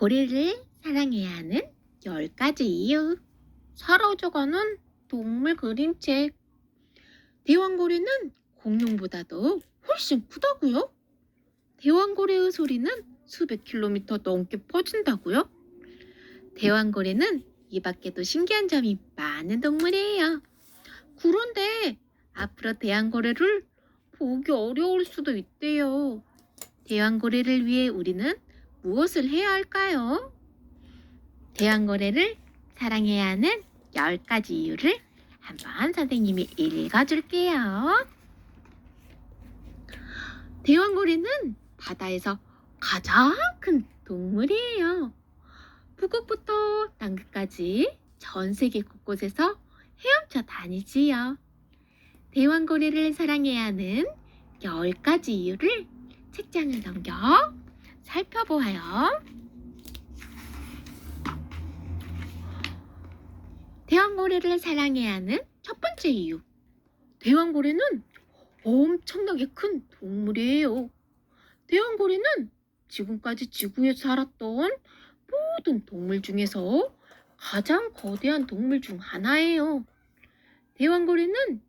고래를 사랑해야 하는 10가지 이유. 사라져가는 동물 그림책. 대왕고래는 공룡보다도 훨씬 크다고요? 대왕고래의 소리는 수백 킬로미터 넘게 퍼진다고요? 대왕고래는 이 밖에도 신기한 점이 많은 동물이에요. 그런데 앞으로 대왕고래를 보기 어려울 수도 있대요. 대왕고래를 위해 우리는 무엇을 해야 할까요? 대왕고래를 사랑해야 하는 10가지 이유를 한번 선생님이 읽어줄게요. 대왕고래는 바다에서 가장 큰 동물이에요. 북극부터 남극까지 전 세계 곳곳에서 헤엄쳐 다니지요. 대왕고래를 사랑해야 하는 10가지 이유를 책장을 넘겨 살펴보아요. 대왕고래를 사랑해야 하는 첫 번째 이유. 대왕고래는 엄청나게 큰 동물이에요. 대왕고래는 지금까지 지구에 살았던 모든 동물 중에서 가장 거대한 동물 중 하나예요. 대왕고래는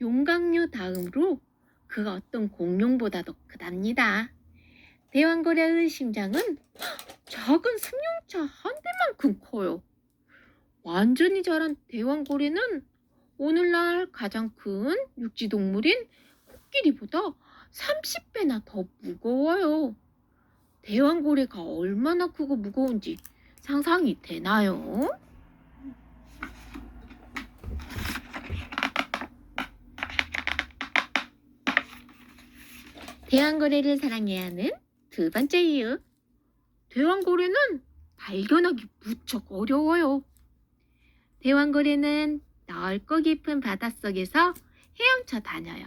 용광류 다음으로 그 어떤 공룡보다도 크답니다. 대왕고래의 심장은 작은 승용차 한 대만큼 커요. 완전히 자란 대왕고래는 오늘날 가장 큰 육지 동물인 코끼리보다 30배나 더 무거워요. 대왕고래가 얼마나 크고 무거운지 상상이 되나요? 대왕고래를 사랑해야 하는 두 번째 이유. 대왕고래는 발견하기 무척 어려워요. 대왕고래는 넓고 깊은 바닷속에서 헤엄쳐 다녀요.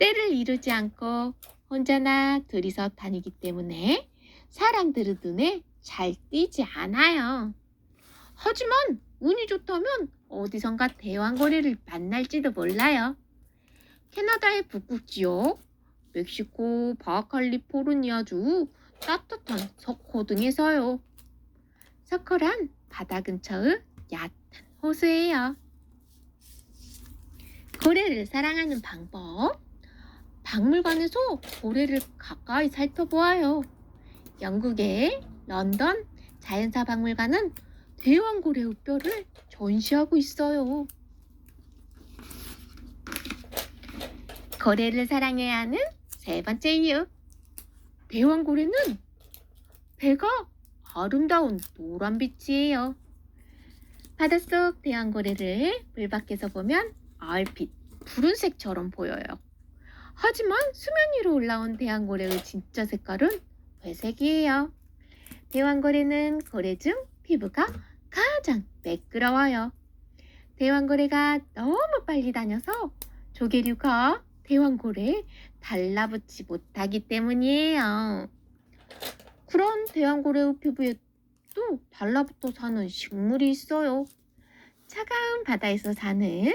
때를 이루지 않고 혼자나 둘이서 다니기 때문에 사람들의 눈에 잘 띄지 않아요. 하지만 운이 좋다면 어디선가 대왕고래를 만날지도 몰라요. 캐나다의 북극 지역, 멕시코 바칼리포르니아주 따뜻한 석호 등에서요. 석호란 바다 근처의 얕은 호수예요. 고래를 사랑하는 방법. 박물관에서 고래를 가까이 살펴보아요. 영국의 런던 자연사 박물관은 대왕고래의 뼈를 전시하고 있어요. 고래를 사랑해야 하는 세 번째 이유. 대왕고래는 배가 아름다운 노란빛이에요. 바닷속 대왕고래를 물 밖에서 보면 얼핏 푸른색처럼 보여요. 하지만 수면 위로 올라온 대왕고래의 진짜 색깔은 회색이에요. 대왕고래는 고래 중 피부가 가장 매끄러워요. 대왕고래가 너무 빨리 다녀서 조개류가 대왕고래에 달라붙지 못하기 때문이에요. 그런 대왕고래의 피부에 또 달라붙어 사는 식물이 있어요. 차가운 바다에서 사는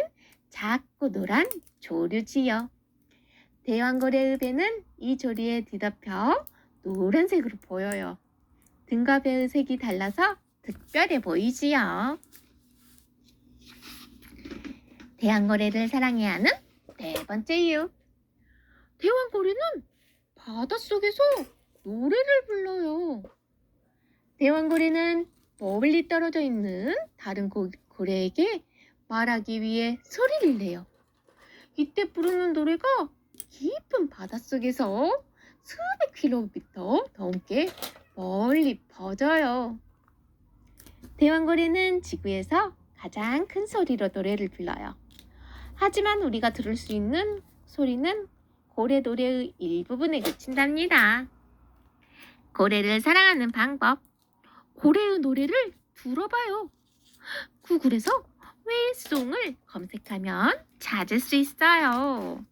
작고 노란 조류지요. 대왕고래의 배는 이 조류에 뒤덮여 노란색으로 보여요. 등과 배의 색이 달라서 특별해 보이지요. 대왕고래를 사랑해야 하는 네 번째 이유. 대왕고래는 바닷속에서 노래를 불러요. 대왕고래는 멀리 떨어져 있는 다른 고, 고래에게 말하기 위해 소리를 내요. 이때 부르는 노래가 깊은 바닷속에서 수백 킬로미터 넘게 멀리 퍼져요. 대왕고래는 지구에서 가장 큰 소리로 노래를 불러요. 하지만 우리가 들을 수 있는 소리는 고래 노래의 일부분에 그친답니다. 고래를 사랑하는 방법. 고래의 노래를 들어봐요. 구글에서 웨이송을 검색하면 찾을 수 있어요.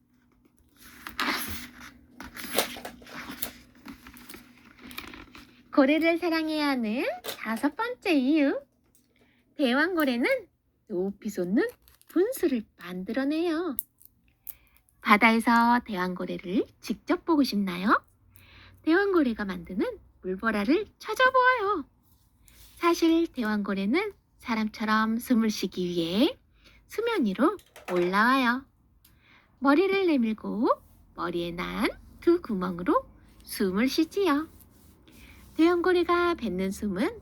고래를 사랑해야 하는 다섯 번째 이유. 대왕고래는 높이 솟는 분수를 만들어내요. 바다에서 대왕고래를 직접 보고 싶나요? 대왕고래가 만드는 물보라를 찾아보아요. 사실 대왕고래는 사람처럼 숨을 쉬기 위해 수면 위로 올라와요. 머리를 내밀고 머리에 난 두 구멍으로 숨을 쉬지요. 대왕고래가 뱉는 숨은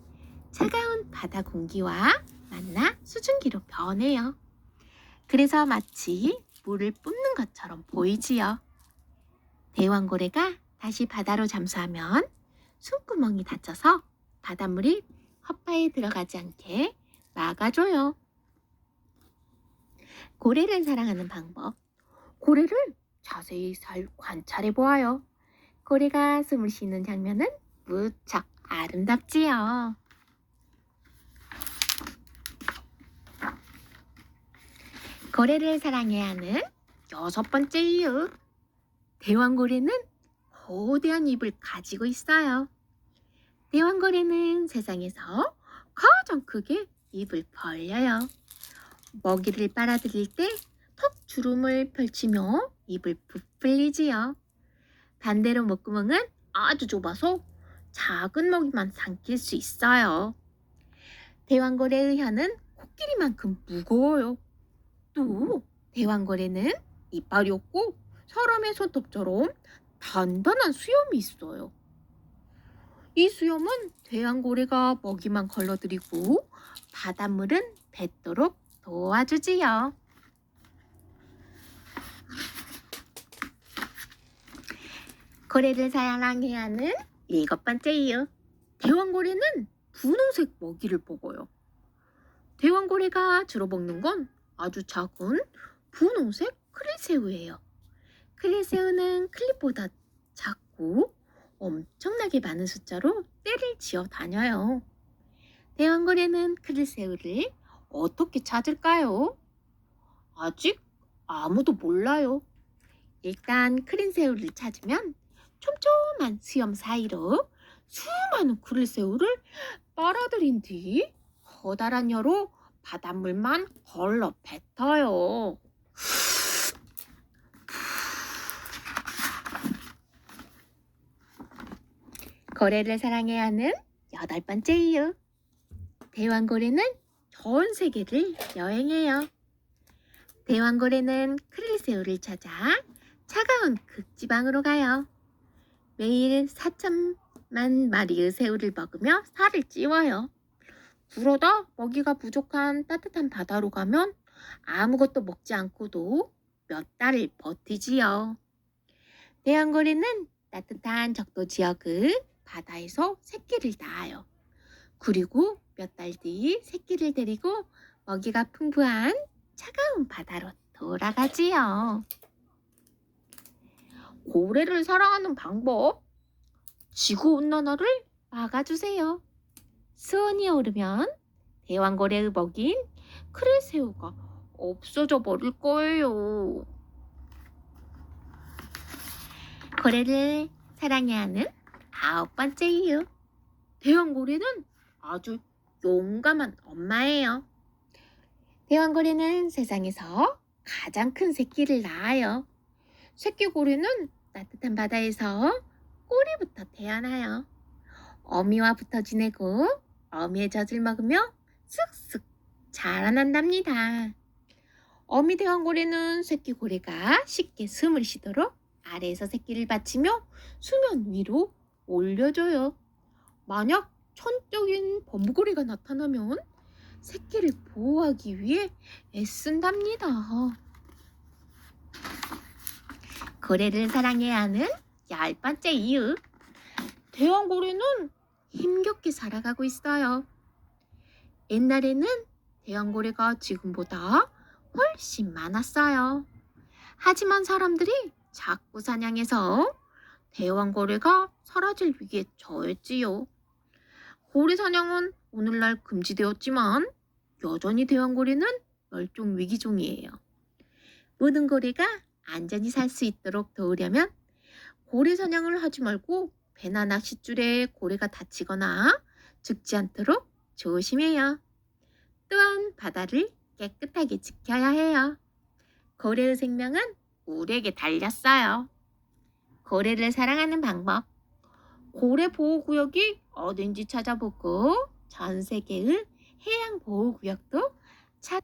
차가운 바다 공기와 만나 수증기로 변해요. 그래서 마치 물을 뿜는 것처럼 보이지요. 대왕고래가 다시 바다로 잠수하면 숨구멍이 닫혀서 바닷물이 헛바에 들어가지 않게 막아줘요. 고래를 사랑하는 방법. 고래를 자세히 잘 관찰해 보아요. 고래가 숨을 쉬는 장면은 무척 아름답지요. 고래를 사랑해야 하는 여섯 번째 이유. 대왕고래는 거대한 입을 가지고 있어요. 대왕고래는 세상에서 가장 크게 입을 벌려요. 먹이를 빨아들일 때 턱 주름을 펼치며 입을 부풀리지요. 반대로 목구멍은 아주 좁아서 작은 먹이만 삼킬 수 있어요. 대왕고래의 혀는 코끼리만큼 무거워요. 또 대왕고래는 이빨이 없고 사람의 손톱처럼 단단한 수염이 있어요. 이 수염은 대왕고래가 먹이만 걸러들이고 바닷물은 뱉도록 도와주지요. 고래를 사랑해야 하는 일곱 번째 이유. 대왕고래는 분홍색 먹이를 먹어요. 대왕고래가 주로 먹는 건 아주 작은 분홍색 크릴새우예요. 크릴새우는 클립보다 작고 엄청나게 많은 숫자로 떼를 지어 다녀요. 대왕고래는 크릴새우를 어떻게 찾을까요? 아직 아무도 몰라요. 일단 크린새우를 찾으면 촘촘한 수염 사이로 수많은 크릴새우를 빨아들인 뒤 커다란 혀로 바닷물만 걸러 뱉어요. 고래를 사랑해야 하는 여덟 번째 이유. 대왕고래는 전 세계를 여행해요. 대왕고래는 크릴새우를 찾아 차가운 극지방으로 가요. 매일 4천만 마리의 새우를 먹으며 살을 찌워요. 그러다 먹이가 부족한 따뜻한 바다로 가면 아무것도 먹지 않고도 몇 달을 버티지요. 대왕고래는 따뜻한 적도 지역의 바다에서 새끼를 낳아요. 그리고 몇 달 뒤 새끼를 데리고 먹이가 풍부한 차가운 바다로 돌아가지요. 고래를 사랑하는 방법. 지구온난화를 막아주세요. 수온이 오르면 대왕고래의 먹인 크릴새우가 없어져 버릴 거예요. 고래를 사랑해야 하는 아홉 번째 이유. 대왕고래는 아주 용감한 엄마예요. 대왕고래는 세상에서 가장 큰 새끼를 낳아요. 새끼고래는 따뜻한 바다에서 꼬리부터 태어나요. 어미와 붙어 지내고 어미의 젖을 먹으며 쑥쑥 자라난답니다. 어미 대왕고래는 새끼 고래가 쉽게 숨을 쉬도록 아래에서 새끼를 받치며 수면 위로 올려줘요. 만약 천적인 범고래가 나타나면 새끼를 보호하기 위해 애쓴답니다. 고래를 사랑해야 하는 열 번째 이유. 대왕고래는 힘겹게 살아가고 있어요. 옛날에는 대왕고래가 지금보다 훨씬 많았어요. 하지만 사람들이 자꾸 사냥해서 대왕고래가 사라질 위기에 처했지요. 고래 사냥은 오늘날 금지되었지만 여전히 대왕고래는 멸종 위기종이에요. 모든 고래가 안전히 살 수 있도록 도우려면 고래 사냥을 하지 말고 배나 낚싯줄에 고래가 다치거나 죽지 않도록 조심해요. 또한 바다를 깨끗하게 지켜야 해요. 고래의 생명은 우리에게 달렸어요. 고래를 사랑하는 방법. 고래 보호구역이 어딘지 찾아보고 전 세계의 해양 보호구역도 찾